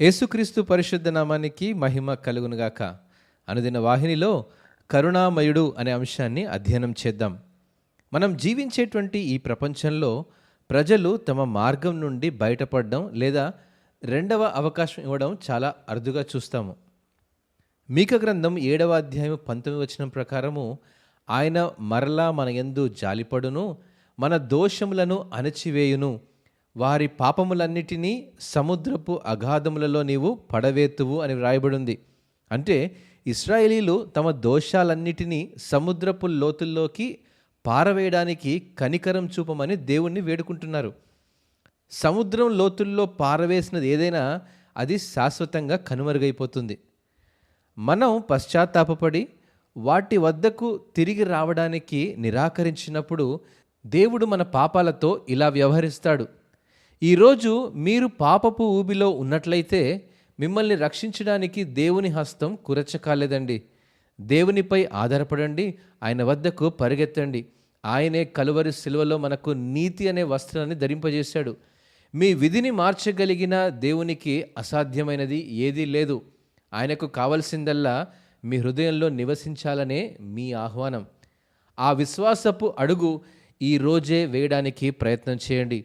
యేసుక్రీస్తు పరిశుద్ధ నామానికి మహిమ కలుగునుగాక. అనుదిన వాహినిలో కరుణామయుడు అనే అంశాన్ని అధ్యయనం చేద్దాం. మనం జీవించేటువంటి ఈ ప్రపంచంలో ప్రజలు తమ మార్గం నుండి బయటపడడం లేదా రెండవ అవకాశం ఇవ్వడం చాలా అరుదుగా చూస్తాము. మీక గ్రంథం ఏడవ అధ్యాయం పంతొమ్మిది వచనం ప్రకారము ఆయన మరలా మన యందు జాలిపడును మన దోషములను అణచివేయును. వారి పాపములన్నిటినీ సముద్రపు అగాధములలో నీవు పడవేతువు అని వ్రాయబడింది. అంటే ఇస్రాయేలీలు తమ దోషాలన్నిటినీ సముద్రపు లోతుల్లోకి పారవేయడానికి కనికరం చూపమని దేవుణ్ణి వేడుకుంటున్నారు. సముద్రం లోతుల్లో పారవేసినది ఏదైనా అది శాశ్వతంగా కనుమరుగైపోతుంది. మనం పశ్చాత్తాపడి వాటి వద్దకు తిరిగి రావడానికి నిరాకరించినప్పుడు దేవుడు మన పాపాలతో ఇలా వ్యవహరిస్తాడు. ఈరోజు మీరు పాపపు ఊబిలో ఉన్నట్లయితే మిమ్మల్ని రక్షించడానికి దేవుని హస్తం కురచకాలేదండి. దేవునిపై ఆధారపడండి ఆయన వద్దకు పరిగెత్తండి. ఆయనే కలువరి సిలువలో మనకు నీతి అనే వస్త్రాన్ని ధరింపజేశాడు. మీ విధిని మార్చగలిగిన దేవునికి అసాధ్యమైనది ఏదీ లేదు. ఆయనకు కావలసిందల్లా మీ హృదయంలో నివసించాలనే మీ ఆహ్వానం. ఆ విశ్వాసపు అడుగు ఈ రోజే వేయడానికి ప్రయత్నం చేయండి.